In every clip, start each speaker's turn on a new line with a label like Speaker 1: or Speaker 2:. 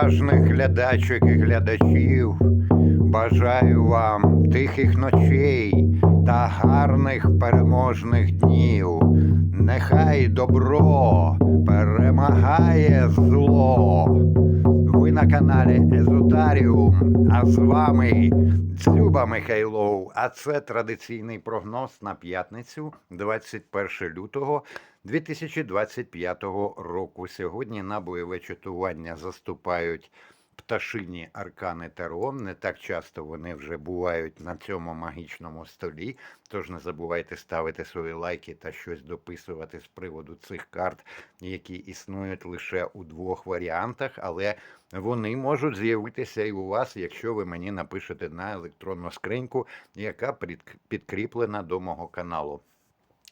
Speaker 1: уважних глядачок і глядачів. Бажаю вам тихих ночей та гарних переможних днів. Нехай добро перемагає зло. Ви на каналі Езотаріум, а з вами Дзюба Михайлов. А це традиційний прогноз на п'ятницю, 21 лютого 2025 року. Сьогодні на бойове чатування заступають пташині аркани Таро. Не так часто вони вже бувають на цьому магічному столі. Тож не забувайте ставити свої лайки та щось дописувати з приводу цих карт, які існують лише у двох варіантах, але вони можуть з'явитися і у вас, якщо ви мені напишете на електронну скриньку, яка підкріплена до мого каналу.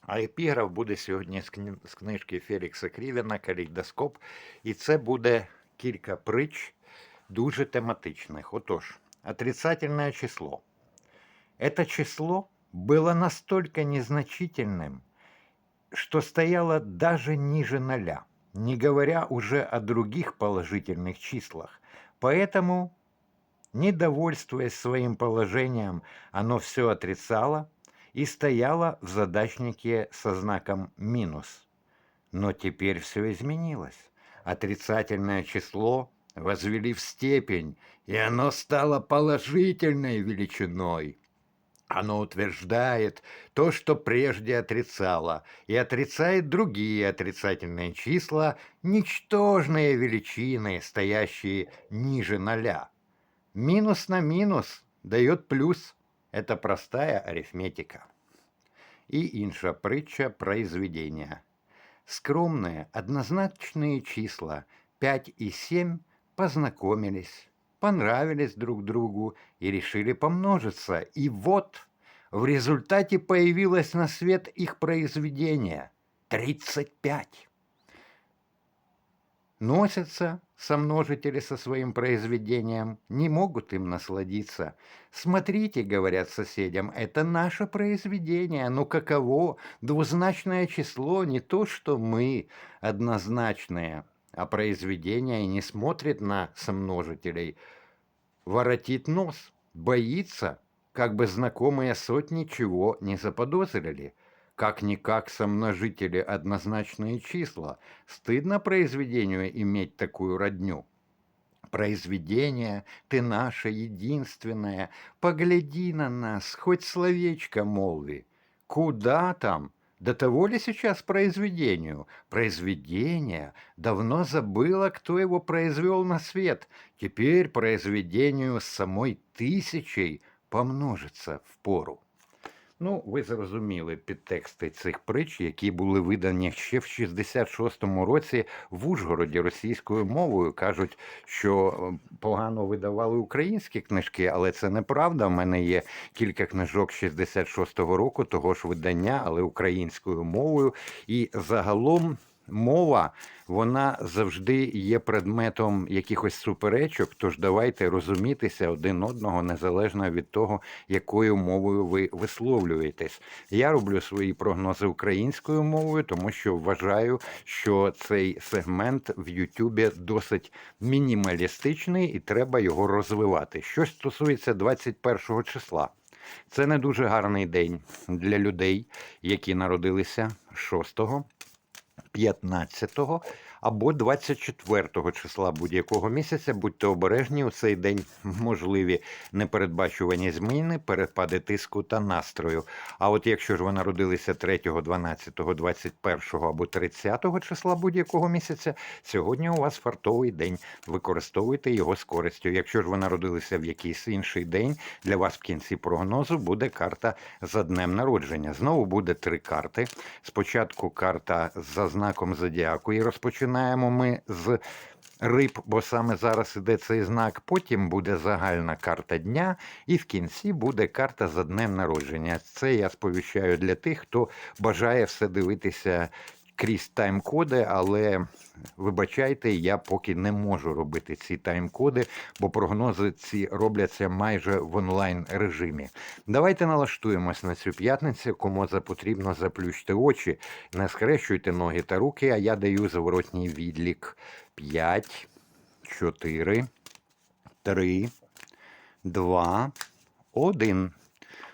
Speaker 1: А епіграф буде сьогодні з, кні... з книжки Фелікса Крівіна Калейдоскоп, і це буде кілька притч дуже тематичних. Отож, отрицательное число. Это число было настолько незначительным, что стояло даже ниже ноля, не говоря уже о других положительных числах. Поэтому, недовольствуясь своим положением, оно все отрицало и стояло в задачнике со знаком минус. Но теперь все изменилось. Отрицательное число возвели в степень, и оно стало положительной величиной. Оно утверждает то, что прежде отрицало, и отрицает другие отрицательные числа, ничтожные величины, стоящие ниже ноля. Минус на минус дает плюс. Это простая арифметика. И инша притча произведения. Скромные однозначные числа 5 и 7 познакомились, понравились друг другу и решили помножиться. И вот в результате появилось на свет их произведение 35. Носятся сомножители со своим произведением, не могут им насладиться. Смотрите, говорят соседям, это наше произведение, но каково двузначное число, не то что мы, однозначное, а произведение не смотрит на сомножителей, воротит нос, боится, как бы знакомые сотни чего не заподозрили. Как-никак сомножители однозначные числа. Стыдно произведению иметь такую родню. Произведение, ты наша единственная, погляди на нас, хоть словечко молви. Куда там? До того ли сейчас произведению? Произведение давно забыло, кто его произвел на свет. Теперь произведению с самой тисячей помножиться впору. Ну, ви зрозуміли підтексти цих притч, які були видані ще в 66-му році в Ужгороді російською мовою. Кажуть, що е, погано видавали українські книжки, але це неправда. У мене є кілька книжок 66-го року, того ж видання, але українською мовою. І загалом мова вона завжди є предметом якихось суперечок. Тож давайте розумітися один одного незалежно від того, якою мовою ви висловлюєтесь. Я роблю свої прогнози українською мовою, тому що вважаю, що цей сегмент в Ютубі досить мінімалістичний і треба його розвивати. Що стосується 21 числа. Це не дуже гарний день для людей, які народилися 6 15 або 24 числа будь-якого місяця. Будьте обережні у цей день можливі непередбачувані зміни, перепади тиску та настрою. А от якщо ж ви народилися 3, 12, 21 або 30 числа будь-якого місяця, сьогодні у вас фартовий день. Використовуйте його з користю. Якщо ж ви народилися в якийсь інший день, для вас в кінці прогнозу буде карта за днем народження. Знову буде три карти. Спочатку карта за знаком зодіаку, і розпочинаємо ми з риб, бо саме зараз іде цей знак. Потім буде загальна карта дня, і в кінці буде карта за днем народження. Це я сповіщаю для тих, хто бажає все дивитися. Крізь тайм-коди, але вибачайте, я поки не можу робити ці тайм-коди, бо прогнози ці робляться майже в онлайн режимі. Давайте налаштуємось на цю п'ятницю. Кому за потрібно, заплющте очі, не схрещуйте ноги та руки, а я даю зворотній відлік 5, 4, 3, 2, 1.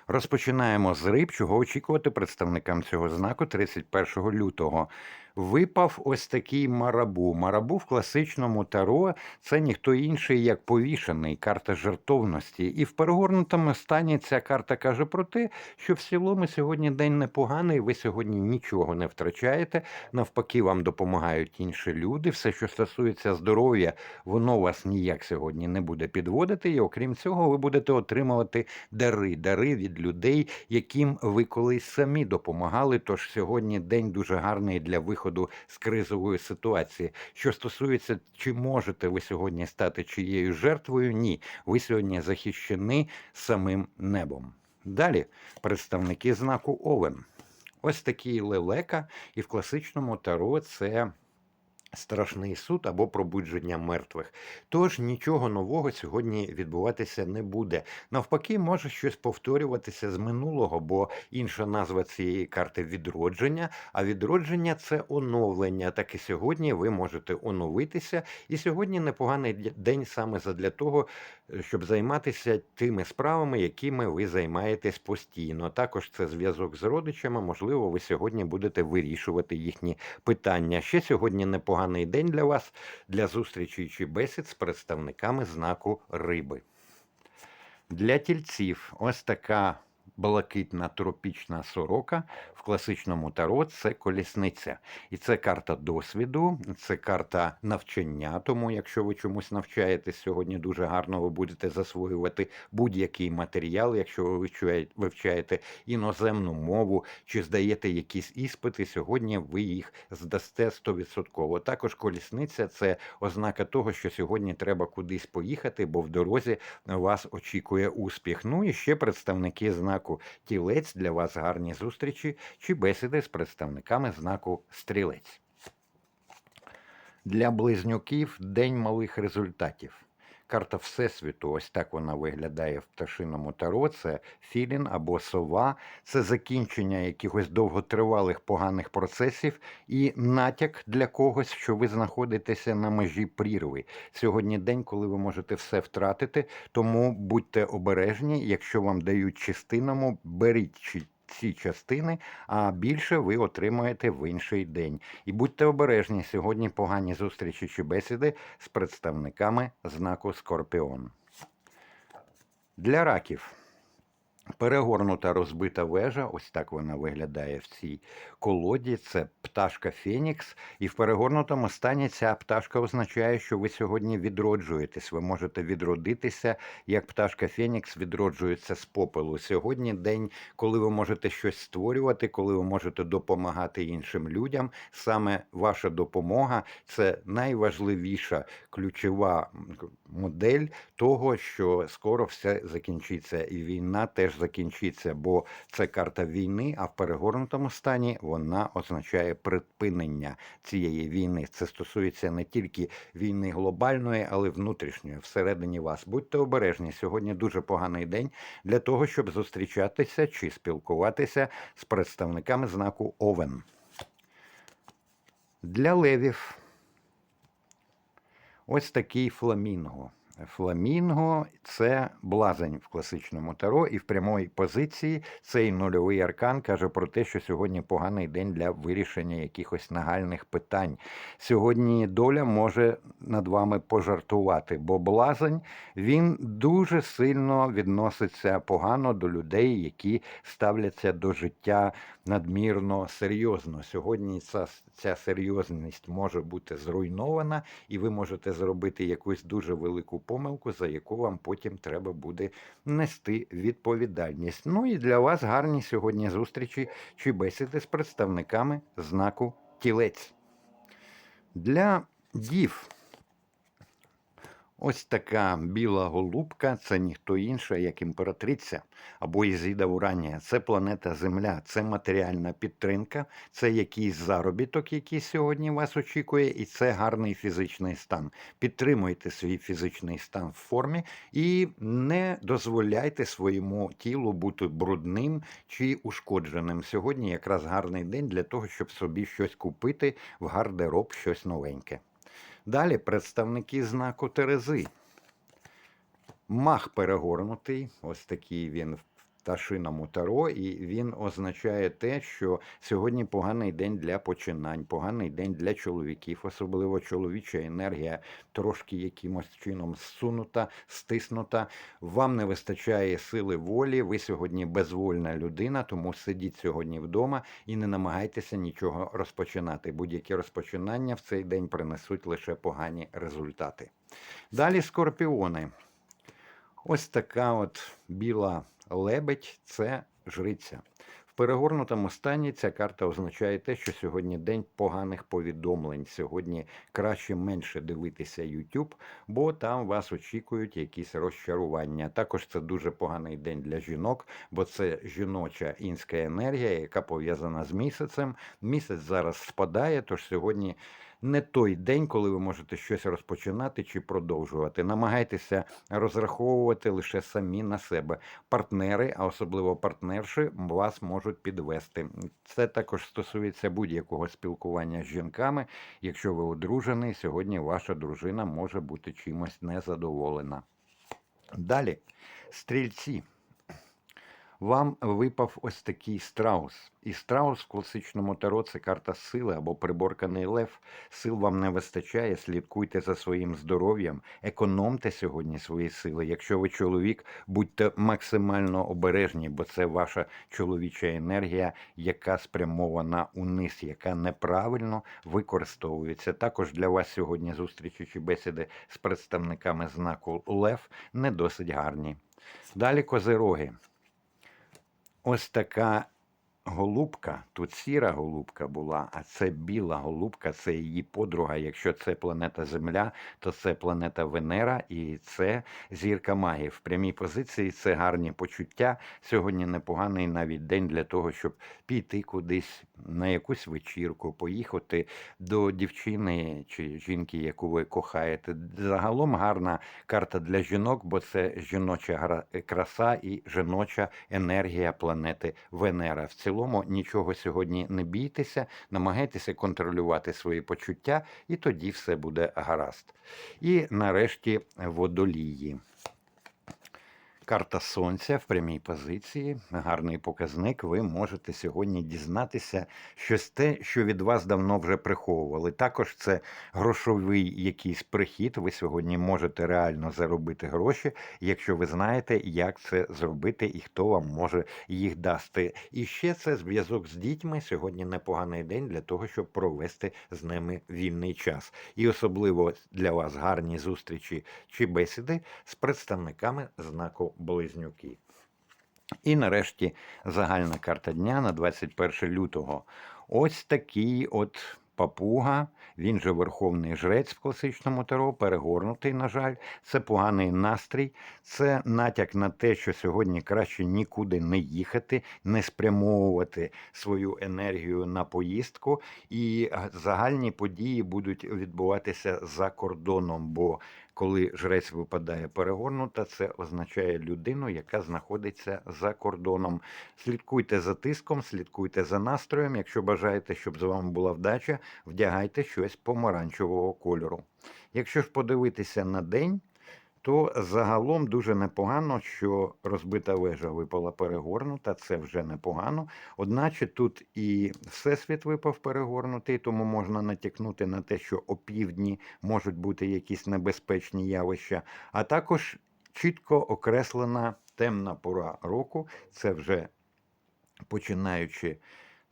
Speaker 1: Розпочинаємо з риб, чого очікувати представникам цього знаку 31 лютого. Випав ось такий марабу. Марабу в класичному таро це ніхто інший, як повішений, карта жертовності. І в перегорнутому стані ця карта каже про те, що в цілому сьогодні день непоганий, ви сьогодні нічого не втрачаєте. Навпаки, вам допомагають інші люди. Все, що стосується здоров'я, воно вас ніяк сьогодні не буде підводити. І окрім цього, ви будете отримувати дари, дари від людей, яким ви колись самі допомагали. Тож сьогодні день дуже гарний для виходу з кризової ситуації. Що стосується, чи можете ви сьогодні стати чиєю жертвою? Ні, ви сьогодні захищені самим небом. Далі представники знаку Овен. Ось такий лелека, і в класичному таро це страшний суд або пробудження мертвих. Тож нічого нового сьогодні відбуватися не буде. Навпаки, може щось повторюватися з минулого, бо інша назва цієї карти відродження. А відродження це оновлення. Так і сьогодні ви можете оновитися. І сьогодні непоганий день саме задля того, е, щоб займатися тими справами, якими ви займаєтесь постійно. Також це зв'язок з родичами. Можливо, ви сьогодні будете вирішувати їхні питання. Ще сьогодні непоганий день для вас для зустрічі чи бесід з представниками знаку риби. Для тільців ось така блакитна тропічна сорока в класичному таро це колісниця. І це карта досвіду, це карта навчання. Тому, якщо ви чомусь навчаєтесь сьогодні, дуже гарно ви будете засвоювати будь-який матеріал, якщо ви вивчаєте- іноземну мову чи здаєте якісь іспити, сьогодні ви їх здасте 100%. Також колісниця це ознака того, що сьогодні треба кудись поїхати, бо в дорозі вас очікує успіх. Ну і ще представники знаку тілець для вас гарні зустрічі чи бесіди з представниками знаку стрілець. Для близнюків день малих результатів. Карта Всесвіту, ось так вона виглядає в пташиному таро. Це філін або сова, це закінчення якихось довготривалих поганих процесів і натяк для когось, що ви знаходитеся на межі прірви. Сьогодні день, коли ви можете все втратити, тому будьте обережні, якщо вам дають частинами, беріть ці частини, а більше ви отримаєте в інший день. І будьте обережні, сьогодні погані зустрічі чи бесіди з представниками знаку Скорпіон. Для раків. Перегорнута розбита вежа, ось так вона виглядає в цій колоді. Це пташка Фенікс. І в перегорнутому стані ця пташка означає, що ви сьогодні відроджуєтесь. Ви можете відродитися, як пташка Фенікс відроджується з попелу. Сьогодні день, коли ви можете щось створювати, коли ви можете допомагати іншим людям. Саме ваша допомога це найважливіша ключова модель того, що скоро все закінчиться, і війна теж закінчиться, бо це карта війни, а в перегорнутому стані вона означає припинення цієї війни. Це стосується не тільки війни глобальної, але й внутрішньої всередині вас. Будьте обережні. Сьогодні дуже поганий день для того, щоб зустрічатися чи спілкуватися з представниками знаку Овен. Для левів ось такий фламінго. Фламінго це блазень в класичному таро, і в прямої позиції цей нульовий аркан каже про те, що сьогодні поганий день для вирішення якихось нагальних питань. Сьогодні доля може над вами пожартувати, бо блазень він дуже сильно відноситься погано до людей, які ставляться до життя надмірно серйозно. Сьогодні ця, ця серйозність може бути зруйнована, і ви можете зробити якусь дуже велику помилку, за яку вам потім треба буде нести відповідальність. Ну і для вас гарні сьогодні зустрічі чи бесіди з представниками знаку тілець. Для дів. Ось така біла голубка це ніхто інша, як імператриця або Ізіда Уранія. Це планета Земля, це матеріальна підтримка, це якийсь заробіток, який сьогодні вас очікує, і це гарний фізичний стан. Підтримуйте свій фізичний стан в формі і не дозволяйте своєму тілу бути брудним чи ушкодженим. Сьогодні якраз гарний день для того, щоб собі щось купити в гардероб, щось новеньке. Далі представники знаку Терези. Мах перегорнутий, ось такий він в пташиному таро, і він означає те, що сьогодні поганий день для починань, поганий день для чоловіків, особливо чоловіча енергія трошки якимось чином зсунута, стиснута. Вам не вистачає сили волі, ви сьогодні безвольна людина, тому сидіть сьогодні вдома і не намагайтеся нічого розпочинати. Будь-які розпочинання в цей день принесуть лише погані результати. Далі скорпіони. Ось така от біла лебедь це жриця. В перегорнутому стані ця карта означає те, що сьогодні день поганих повідомлень. Сьогодні краще менше дивитися YouTube, бо там вас очікують якісь розчарування. Також це дуже поганий день для жінок, бо це жіноча інська енергія, яка пов'язана з місяцем. Місяць зараз спадає, тож сьогодні не той день, коли ви можете щось розпочинати чи продовжувати. Намагайтеся розраховувати лише самі на себе. Партнери, а особливо партнерші, вас можуть підвести. Це також стосується будь-якого спілкування з жінками. Якщо ви одружений, сьогодні ваша дружина може бути чимось незадоволена. Далі, стрільці. Вам випав ось такий страус. І страус в класичному таро це карта сили або приборканий лев. Сил вам не вистачає, слідкуйте за своїм здоров'ям, економте сьогодні свої сили. Якщо ви чоловік, будьте максимально обережні, бо це ваша чоловіча енергія, яка спрямована униз, яка неправильно використовується. Також для вас сьогодні зустрічі чи бесіди з представниками знаку Лев не досить гарні. Далі козироги. Ось така голубка, тут сіра голубка була, а це біла голубка, це її подруга. Якщо це планета Земля, то це планета Венера і це зірка магії. В прямій позиції це гарні почуття. Сьогодні непоганий навіть день для того, щоб піти кудись на якусь вечірку, поїхати до дівчини чи жінки, яку ви кохаєте. Загалом гарна карта для жінок, бо це жіноча краса і жіноча енергія планети Венера. В цілому нічого сьогодні не бійтеся, намагайтеся контролювати свої почуття, і тоді все буде гаразд. І нарешті водолії. Карта сонця в прямій позиції, гарний показник. Ви можете сьогодні дізнатися щось те, що від вас давно вже приховували. Також це грошовий якийсь прихід. Ви сьогодні можете реально заробити гроші, якщо ви знаєте, як це зробити і хто вам може їх дасти. І ще це зв'язок з дітьми. Сьогодні непоганий день для того, щоб провести з ними вільний час. І особливо для вас гарні зустрічі чи бесіди з представниками знаку Близнюки. І нарешті загальна карта дня на 21 лютого. Ось такий от папуга, він же верховний жрець в класичному таро, перегорнутий, на жаль, це поганий настрій, це натяк на те, що сьогодні краще нікуди не їхати, не спрямовувати свою енергію на поїздку, і загальні події будуть відбуватися за кордоном. бо коли жрець випадає перегорнута, це означає людину, яка знаходиться за кордоном. Слідкуйте за тиском, слідкуйте за настроєм. Якщо бажаєте, щоб з вами була вдача, вдягайте щось помаранчевого кольору. Якщо ж подивитися на день, то загалом дуже непогано, що розбита вежа випала перегорнута, це вже непогано. Одначе тут і всесвіт випав перегорнутий, тому можна натякнути на те, що опівдні можуть бути якісь небезпечні явища, а також чітко окреслена темна пора року, це вже починаючи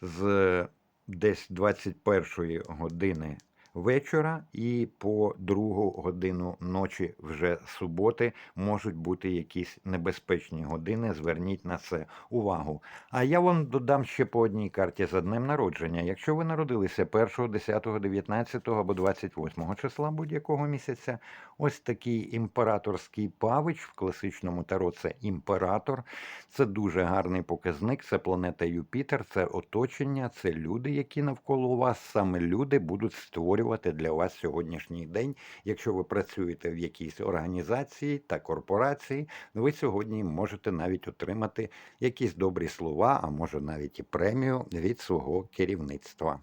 Speaker 1: з десь 21 години вечора і по другу годину ночі вже суботи можуть бути якісь небезпечні години. Зверніть на це увагу. А я вам додам ще по одній карті за днем народження. Якщо ви народилися 1, 10, 19 або 28 числа будь-якого місяця, ось такий імператорський павич в класичному таро це імператор. Це дуже гарний показник. Це планета Юпітер, це оточення, це люди, які навколо вас. Саме люди будуть створювати для вас сьогоднішній день. Якщо ви працюєте в якійсь організації та корпорації, ви сьогодні можете навіть отримати якісь добрі слова, а може навіть і премію від свого керівництва.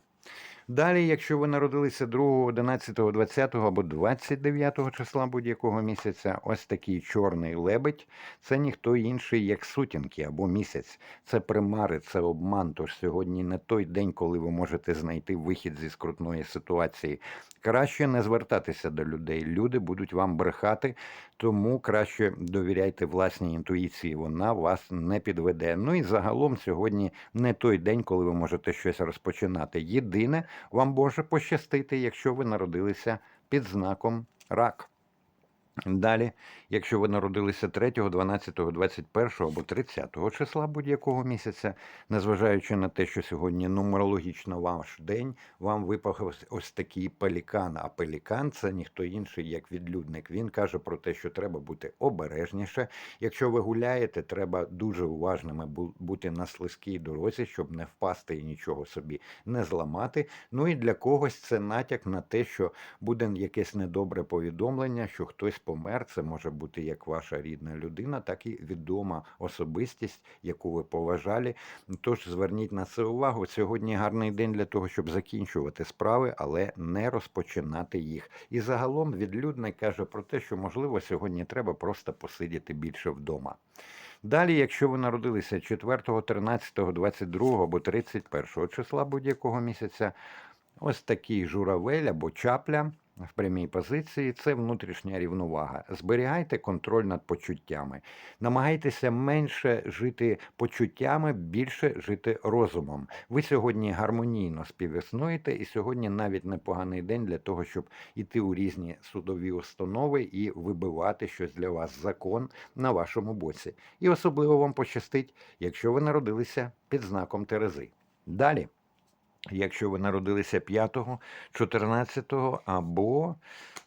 Speaker 1: Далі, якщо ви народилися 2, 11, 20 або 29 числа будь-якого місяця, ось такий чорний лебедь це ніхто інший, як сутінки або місяць. Це примари, це обман. Тож сьогодні не той день, коли ви можете знайти вихід зі скрутної ситуації. Краще не звертатися до людей. Люди будуть вам брехати, тому краще довіряйте власній інтуїції. Вона вас не підведе. Ну і загалом сьогодні не той день, коли ви можете щось розпочинати. Єдине, вам може пощастити, якщо ви народилися під знаком рак. Далі, якщо ви народилися 3, 12, 21 або 30 числа будь-якого місяця, незважаючи на те, що сьогодні нумерологічно ваш день, вам випав ось, ось такий пелікан. А пелікан це ніхто інший, як відлюдник. Він каже про те, що треба бути обережніше. Якщо ви гуляєте, треба дуже уважними бу- бути на слизькій дорозі, щоб не впасти і нічого собі не зламати. Ну і для когось це натяк на те, що буде якесь недобре повідомлення, що хтось помер. Це може бути як ваша рідна людина, так і відома особистість, яку ви поважали. Тож зверніть на це увагу. Сьогодні гарний день для того, щоб закінчувати справи, але не розпочинати їх. І загалом відлюдник каже про те, що можливо сьогодні треба просто посидіти більше вдома. Далі, якщо ви народилися 4, 13, 22 або 31 числа будь-якого місяця, ось такий журавель або чапля в прямій позиції це внутрішня рівновага. Зберігайте контроль над почуттями. Намагайтеся менше жити почуттями, більше жити розумом. Ви сьогодні гармонійно співіснуєте, і сьогодні навіть непоганий день для того, щоб іти у різні судові установи і вибивати щось для вас закон на вашому боці. І особливо вам пощастить, якщо ви народилися під знаком Терези. Далі. Якщо ви народилися 5, 14 або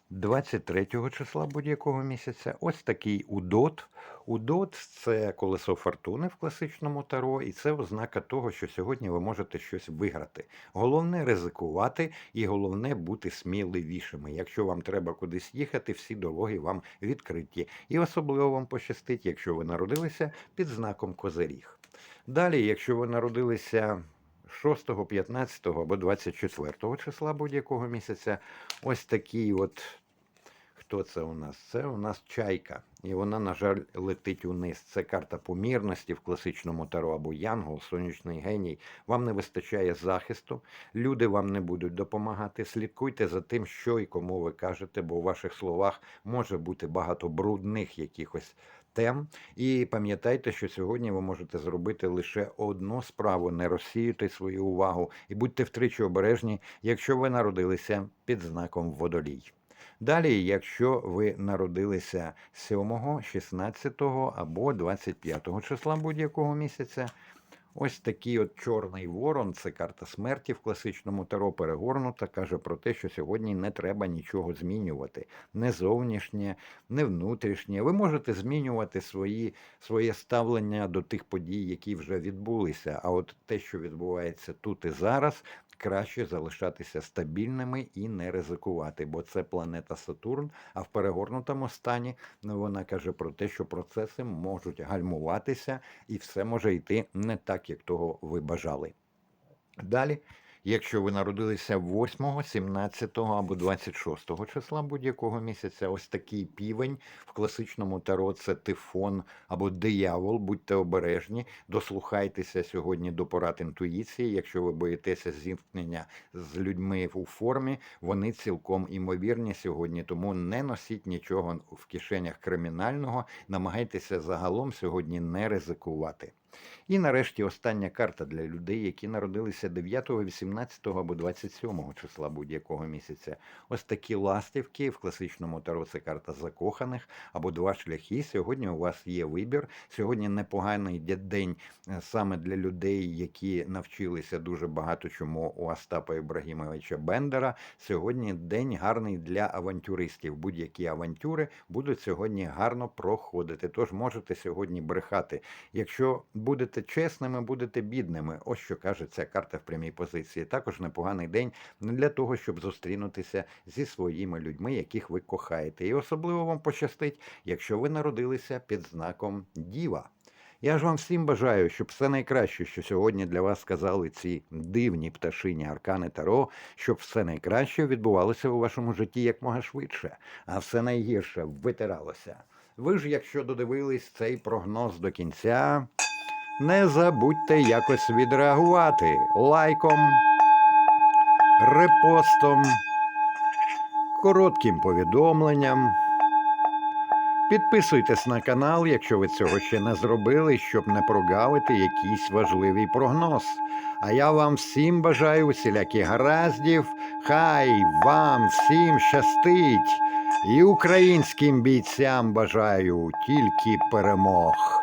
Speaker 1: 23 числа будь-якого місяця, ось такий удот. Удот це колесо фортуни в класичному таро, і це ознака того, що сьогодні ви можете щось виграти. Головне ризикувати і головне бути сміливішими. Якщо вам треба кудись їхати, всі дороги вам відкриті. І особливо вам пощастить, якщо ви народилися під знаком Козиріг. Далі, якщо ви народилися 6, 15 або 24 числа будь-якого місяця, ось такий от. Хто це у нас? Це у нас чайка. І вона, на жаль, летить униз. Це карта помірності в класичному таро або Янгол, сонячний геній. Вам не вистачає захисту, люди вам не будуть допомагати. Слідкуйте за тим, що і кому ви кажете, бо у ваших словах може бути багато брудних якихось тем. І пам'ятайте, що сьогодні ви можете зробити лише одну справу, не розсіяти свою увагу і будьте втричі обережні, якщо ви народилися під знаком водолій. Далі, якщо ви народилися 7, 16 або 25 числа будь-якого місяця, ось такий от чорний ворон, це карта смерті в класичному таро перегорнута, каже про те, що сьогодні не треба нічого змінювати. Не зовнішнє, не внутрішнє. Ви можете змінювати свої, своє ставлення до тих подій, які вже відбулися. А от те, що відбувається тут і зараз, краще залишатися стабільними і не ризикувати, бо це планета Сатурн. А в перегорнутому стані вона каже про те, що процеси можуть гальмуватися, і все може йти не так, як того ви бажали. Далі. Якщо ви народилися 8, 17 або 26 числа будь-якого місяця, ось такий півень в класичному таро це тифон або диявол, будьте обережні, дослухайтеся сьогодні до порад інтуїції. Якщо ви боїтеся зіткнення з людьми у формі, вони цілком імовірні сьогодні. Тому не носіть нічого в кишенях кримінального, намагайтеся загалом сьогодні не ризикувати. І нарешті остання карта для людей, які народилися 9, 18 або 27 числа будь-якого місяця. Ось такі ластівки в класичному таро це карта закоханих або два шляхи. Сьогодні у вас є вибір. Сьогодні непоганий день е, саме для людей, які навчилися дуже багато чому у Остапа Ібрагімовича Бендера. Сьогодні день гарний для авантюристів. Будь-які авантюри будуть сьогодні гарно проходити. Тож можете сьогодні брехати. Якщо будете чесними, будете бідними. Ось що каже ця карта в прямій позиції. Також непоганий день для того, щоб зустрінутися зі своїми людьми, яких ви кохаєте. І особливо вам пощастить, якщо ви народилися під знаком Діва. Я ж вам всім бажаю, щоб все найкраще, що сьогодні для вас сказали ці дивні пташині аркани Таро, щоб все найкраще відбувалося у вашому житті якмога швидше, а все найгірше витиралося. Ви ж, якщо додивились цей прогноз до кінця, не забудьте якось відреагувати лайком, репостом, коротким повідомленням. Підписуйтесь на канал, якщо ви цього ще не зробили, щоб не прогавити якийсь важливий прогноз. А я вам всім бажаю усіляких гараздів. Хай вам всім щастить. І українським бійцям бажаю тільки перемог.